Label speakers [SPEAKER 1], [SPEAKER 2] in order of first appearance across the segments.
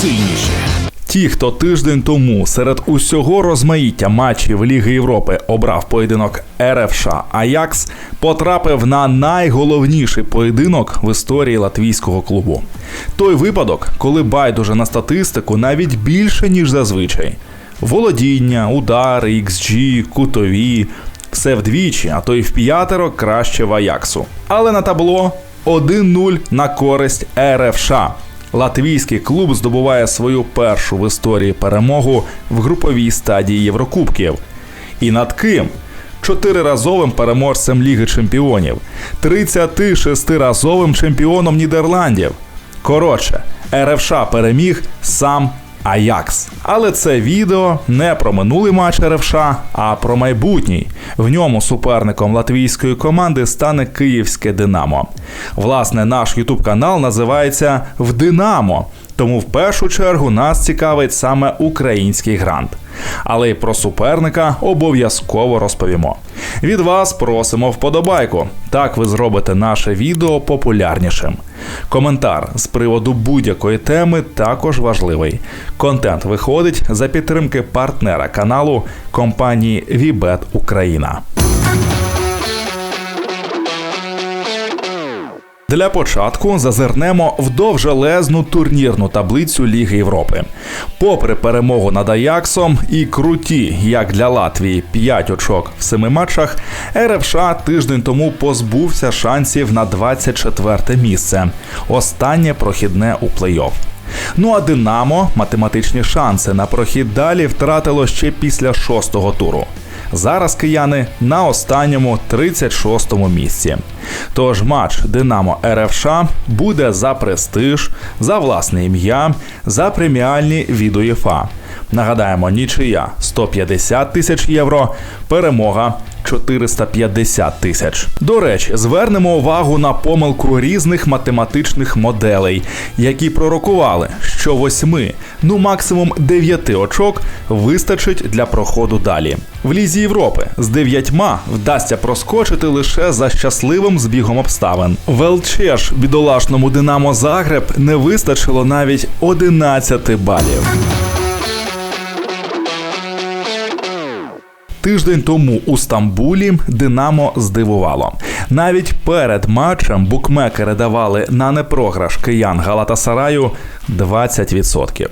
[SPEAKER 1] Сильніші.
[SPEAKER 2] Ті, хто тиждень тому серед усього розмаїття матчів Ліги Європи обрав поєдинок РФШ Аякс, потрапив на найголовніший поєдинок в історії латвійського клубу. Той випадок, коли байдуже на статистику навіть більше ніж зазвичай. Володіння, удари, XG, кутові все вдвічі, а то й в п'ятеро краще в Аяксу. Але на табло 1-0 на користь РФШ. Латвійський клуб здобуває свою першу в історії перемогу в груповій стадії Єврокубків. І над ким? Чотириразовим переможцем Ліги Чемпіонів, 36-разовим чемпіоном Нідерландів. Коротше, РФШ переміг сам Аякс. Але це відео не про минулий матч РФШ, а про майбутній. В ньому суперником латвійської команди стане київське Динамо. Власне, наш Ютуб канал називається В Динамо. Тому в першу чергу нас цікавить саме український грант. Але й про суперника обов'язково розповімо. Від вас просимо вподобайку. Так ви зробите наше відео популярнішим. Коментар з приводу будь-якої теми також важливий. Контент виходить за підтримки партнера каналу компанії Вібет Україна. Для початку зазирнемо в довжелезну турнірну таблицю Ліги Європи. Попри перемогу над Аяксом і круті, як для Латвії, 5 очок в семи матчах, РФШ тиждень тому позбувся шансів на 24 місце. Останнє прохідне у плей-офф. Ну а Динамо математичні шанси на прохід далі втратило ще після шостого туру. Зараз кияни на останньому 36-му місці. Тож матч Динамо РФШ буде за престиж, за власне ім'я, за преміальні від УЄФА. Нагадаємо, нічия 150 тисяч євро, перемога 450 тисяч. До речі, звернемо увагу на помилку різних математичних моделей, які пророкували, що восьми, ну максимум дев'яти очок вистачить для проходу далі. В лізі Європи з дев'ятьма вдасться проскочити лише за щасливим збігом обставин. В ЛЧ ж бідолашному Динамо Загреб не вистачило навіть 11 балів. Тиждень тому у Стамбулі Динамо здивувало. Навіть перед матчем букмекери давали на непрограш киян Галатасараю 20%.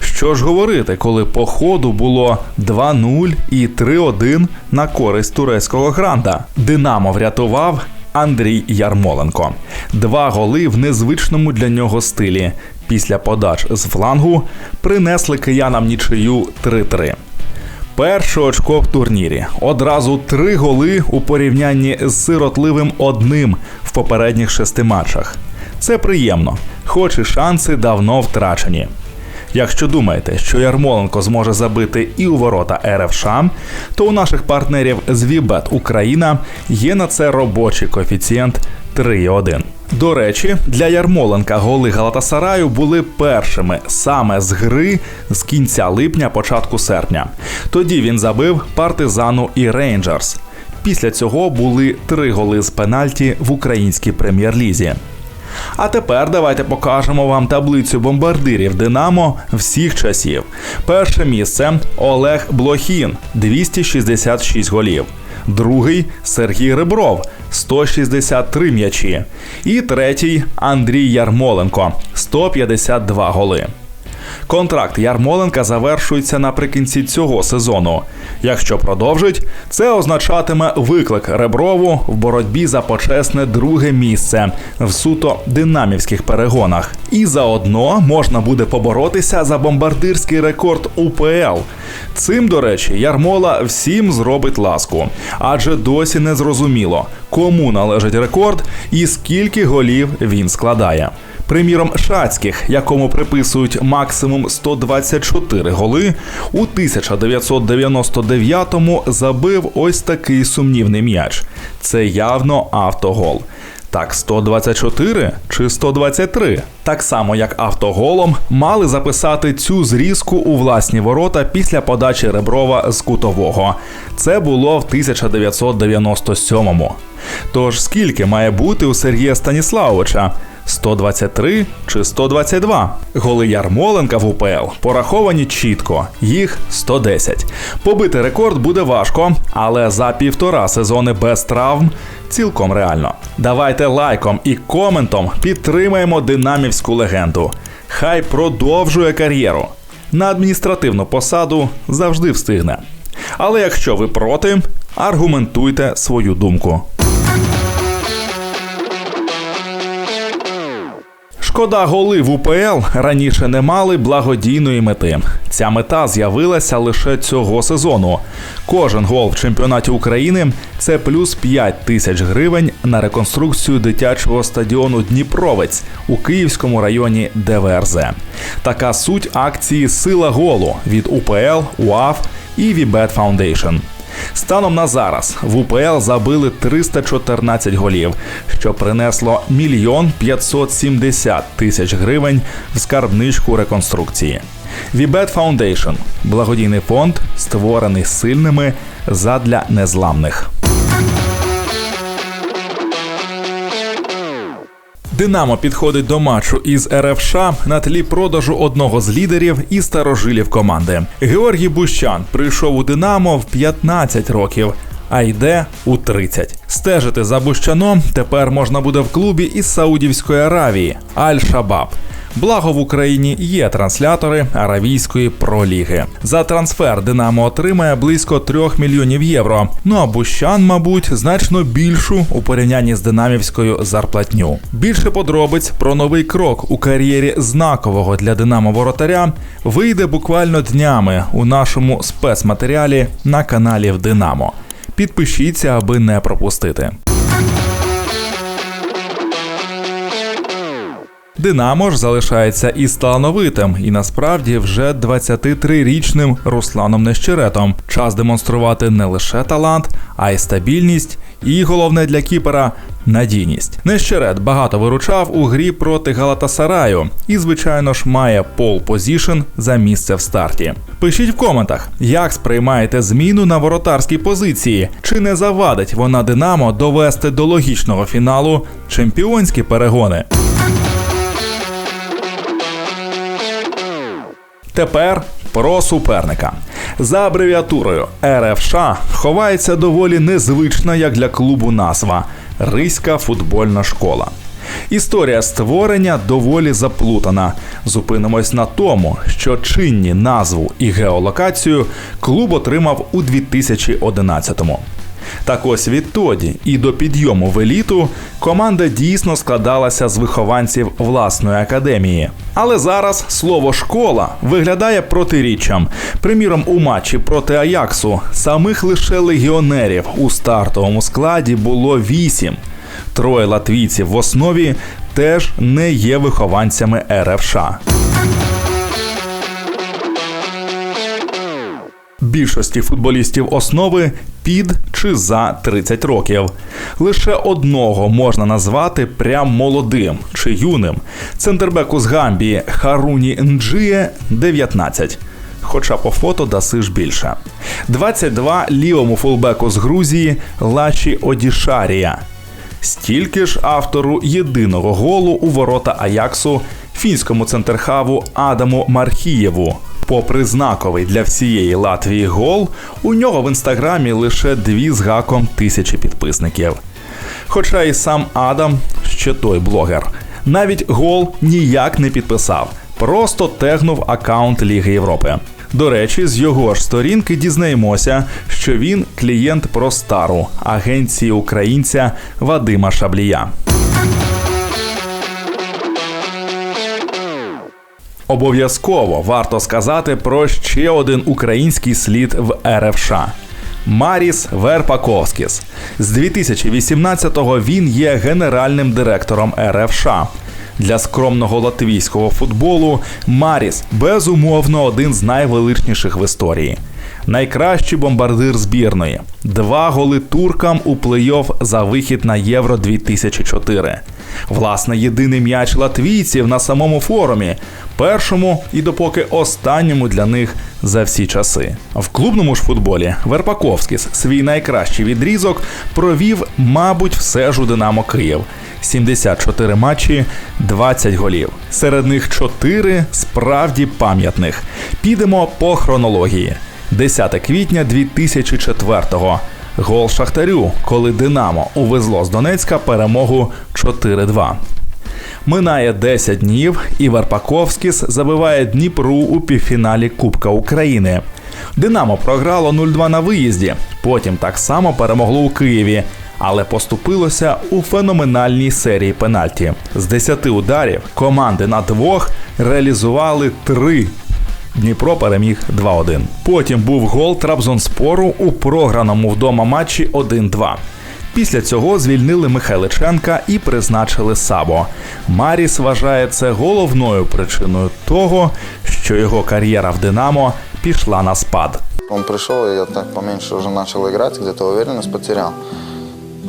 [SPEAKER 2] Що ж говорити, коли по ходу було 2-0 і 3-1 на користь турецького гранта. Динамо врятував Андрій Ярмоленко. Два голи в незвичному для нього стилі. Після подач з флангу принесли киянам нічию 3-3. Перше очко в турнірі. Одразу три голи у порівнянні з сиротливим одним в попередніх шести матчах. Це приємно, хоч і шанси давно втрачені. Якщо думаєте, що Ярмоленко зможе забити і у ворота РФШ, то у наших партнерів з Вібет Україна є на це робочий коефіцієнт 3,1. До речі, для Ярмоленка голи Галатасараю були першими саме з гри з кінця липня, початку серпня. Тоді він забив партизану і Рейнджерс. Після цього були три голи з пенальті в українській прем'єр-лізі. А тепер давайте покажемо вам таблицю бомбардирів Динамо всіх часів. Перше місце Олег Блохін 266 голів. Другий Сергій Ребров 163 м'ячі. І третій Андрій Ярмоленко 152 голи. Контракт Ярмоленка завершується наприкінці цього сезону. Якщо продовжить, це означатиме виклик Реброву в боротьбі за почесне друге місце в суто динамівських перегонах. І заодно можна буде поборотися за бомбардирський рекорд УПЛ. Цим, до речі, Ярмола всім зробить ласку, адже досі не зрозуміло, кому належить рекорд і скільки голів він складає. Приміром, Шацьких, якому приписують максимум 124 голи, у 1999-му забив ось такий сумнівний м'яч. Це явно автогол. Так, 124 чи 123? Так само, як автоголом, мали записати цю зрізку у власні ворота після подачі Реброва з кутового. Це було в 1997-му. Тож скільки має бути у Сергія Станіславовича? 123 чи 122. Голи Ярмоленка в УПЛ пораховані чітко, їх 110. Побити рекорд буде важко, але за півтора сезони без травм цілком реально. Давайте лайком і коментом підтримаємо динамівську легенду. Хай продовжує кар'єру. На адміністративну посаду завжди встигне. Але якщо ви проти, аргументуйте свою думку. Шкода, голи в УПЛ раніше не мали благодійної мети. Ця мета з'явилася лише цього сезону. Кожен гол в чемпіонаті України це плюс 5 тисяч гривень на реконструкцію дитячого стадіону Дніпровець у Київському районі ДВРЗ. Така суть акції Сила голу від УПЛ, УАФ і Вібет Foundation. Станом на зараз в УПЛ забили 314 голів, що принесло мільйон 570 тисяч гривень в скарбничку реконструкції. Вібет Foundation – благодійний фонд, створений сильними задля незламних. Динамо підходить до матчу із РФШ на тлі продажу одного з лідерів і старожилів команди. Георгій Бущан прийшов у Динамо в 15 років. А йде у 30. Стежити за Бущаном тепер можна буде в клубі із Саудівської Аравії Аль-Шабаб. Благо в Україні є транслятори Аравійської проліги. За трансфер Динамо отримає близько 3 мільйонів євро. Ну а Бущан, мабуть, значно більшу у порівнянні з динамівською зарплатню. Більше подробиць про новий крок у кар'єрі знакового для Динамо воротаря вийде буквально днями у нашому спецматеріалі на каналі в Динамо. Підпишіться, аби не пропустити. Динамо ж залишається із талановитим і насправді вже 23-річним Русланом Нещеретом. Час демонструвати не лише талант, а й стабільність, і головне для кіпера надійність. Нещерет багато виручав у грі проти Галатасараю і, звичайно ж, має пол позішн за місце в старті. Пишіть в коментах, як сприймаєте зміну на воротарській позиції, чи не завадить вона Динамо довести до логічного фіналу чемпіонські перегони. Тепер про суперника. За абревіатурою РФШ ховається доволі незвична як для клубу назва Риська футбольна школа. Історія створення доволі заплутана. Зупинимось на тому, що чинні назву і геолокацію клуб отримав у 2011-му. Так ось відтоді і до підйому в еліту команда дійсно складалася з вихованців власної академії. Але зараз слово школа виглядає протиріччям. Приміром, у матчі проти Аяксу самих лише легіонерів у стартовому складі було вісім. Троє латвійців в основі теж не є вихованцями РФШ. Більшості футболістів основи під чи за 30 років. Лише одного можна назвати прям молодим чи юним. Центрбеку з Гамбії Харуні Нджіє 19. Хоча по фото даси ж більше. 22 лівому фулбеку з Грузії Лачі Одішарія. Стільки ж автору єдиного голу у ворота Аяксу фінському центрхаву Адаму Мархієву. Попри знаковий для всієї Латвії гол, у нього в інстаграмі лише дві з гаком тисячі підписників. Хоча і сам Адам ще той блогер. Навіть гол ніяк не підписав, просто тегнув аккаунт Ліги Європи. До речі, з його ж сторінки дізнаємося, що він клієнт Простару агенції українця Вадима Шаблія. Обов'язково варто сказати про ще один український слід в РФШ. Маріс Верпаковськіс. З 2018-го він є генеральним директором РФШ. Для скромного латвійського футболу Маріс безумовно один з найвеличніших в історії. найкращий бомбардир збірної, два голи туркам у плей-офф за вихід на Євро 2004. Власне, єдиний м'яч латвійців на самому форумі, першому і допоки останньому для них за всі часи. В клубному ж футболі Верпаковськіс свій найкращий відрізок провів, мабуть, все ж у Динамо Київ. 74 матчі, 20 голів. Серед них 4 справді пам'ятних. Підемо по хронології. 10 квітня 2004-го. Гол Шахтарю, коли Динамо увезло з Донецька перемогу 4-2. Минає 10 днів, і Варпаковськіс забиває Дніпру у півфіналі Кубка України. Динамо програло 0-2 на виїзді. Потім так само перемогло у Києві, але поступилося у феноменальній серії пенальті. З 10 ударів команди на двох реалізували 3. Дніпро переміг 2-1. Потім був гол Трабзонспору у програному вдома матчі 1-2. Після цього звільнили Михайличенка і призначили Сабо. Маріс вважає це головною причиною того, що його кар'єра в Динамо пішла на спад.
[SPEAKER 3] Он пришел, и я так поменьше уже начал играть, где-то уверенность потерял.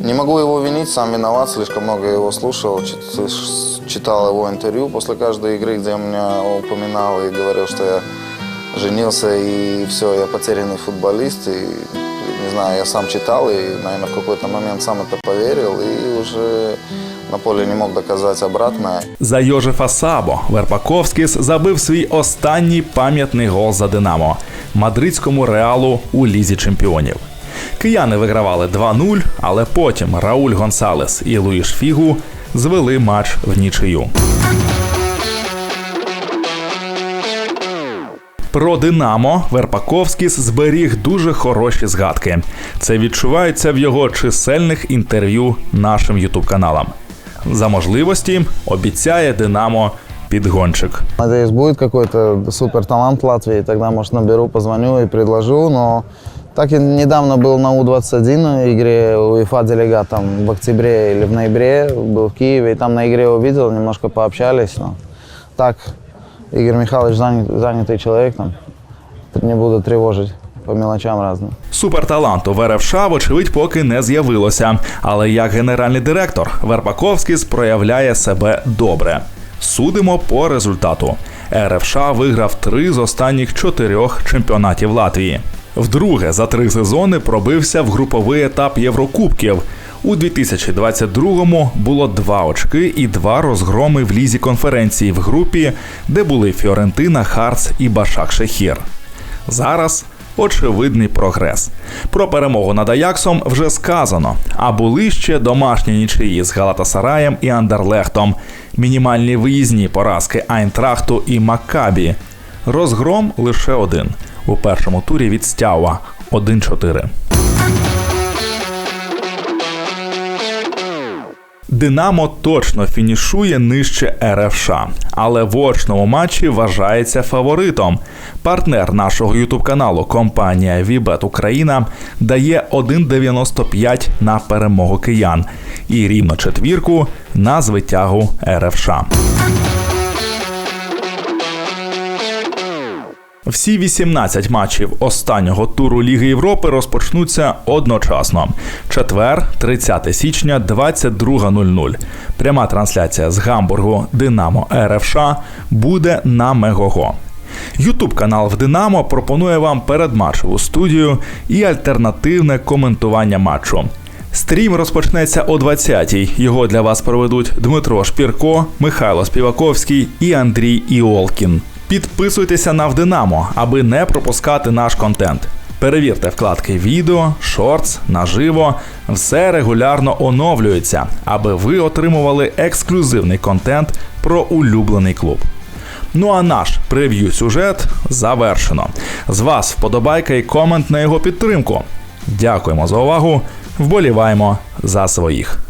[SPEAKER 3] Не могу его винить, сам виноват, слишком много его слушал, чит- читал его интервью после каждой игры, где он меня упоминал и говорил, что я женился и все, я потерянный футболист. И, не знаю, я сам читал и, наверное, в какой-то момент сам это поверил и уже на поле не мог доказать обратное.
[SPEAKER 2] За Йожефа Сабо Верпаковськіс забив свій останній пам'ятний гол за Динамо мадридському реалу у лізі чемпіонів. Кияни вигравали 2-0, але потім Рауль Гонсалес і Луїш Фігу звели матч в нічию. Про Динамо Верпаковськіс зберіг дуже хороші згадки. Це відчувається в його чисельних інтерв'ю нашим ютуб каналам. За можливості обіцяє Динамо підгончик.
[SPEAKER 3] Надеюсь, будет какой-то супер талант в Латвии, тогда, может, наберу, позвоню и предложу, но так и недавно был на У-21 игре УЕФА делегатом в октябре или в ноябре, был в Киеве, и там на игре увидел, немножко пообщались, но так, Игорь Михайлович занят, занятый человек, там, не буду тревожить по мелочам разным.
[SPEAKER 2] Суперталанту в РФШ, вочевидь, поки не з'явилося. Але як генеральний директор Верпаковськіс проявляє себе добре. Судимо по результату. РФШ виграв три з останніх чотирьох чемпіонатів Латвії. Вдруге за три сезони пробився в груповий етап Єврокубків. У 2022-му було два очки і два розгроми в лізі конференції в групі, де були Фіорентина, Харц і Башак Шехір. Зараз очевидний прогрес. Про перемогу над Аяксом вже сказано. А були ще домашні нічиї з Галатасараєм і Андерлехтом, мінімальні виїзні поразки Айнтрахту і Маккабі. Розгром лише один у першому турі від Стяуа 1-4. Динамо точно фінішує нижче РФШ, але в очному матчі вважається фаворитом. Партнер нашого ютуб каналу компанія Вібет Україна дає 1,95 на перемогу киян і рівно четвірку на звитягу РФШ. Всі 18 матчів останнього туру Ліги Європи розпочнуться одночасно. Четвер, 30 січня, 22.00. Пряма трансляція з Гамбургу Динамо РФШ буде на Мегого. Ютуб канал в Динамо пропонує вам передматчеву студію і альтернативне коментування матчу. Стрім розпочнеться о 20-й. Його для вас проведуть Дмитро Шпірко, Михайло Співаковський і Андрій Іолкін. Підписуйтеся на Вдинамо, аби не пропускати наш контент. Перевірте вкладки відео, шортс, наживо. Все регулярно оновлюється, аби ви отримували ексклюзивний контент про улюблений клуб. Ну а наш прев'ю сюжет завершено. З вас вподобайка і комент на його підтримку. Дякуємо за увагу. Вболіваємо за своїх.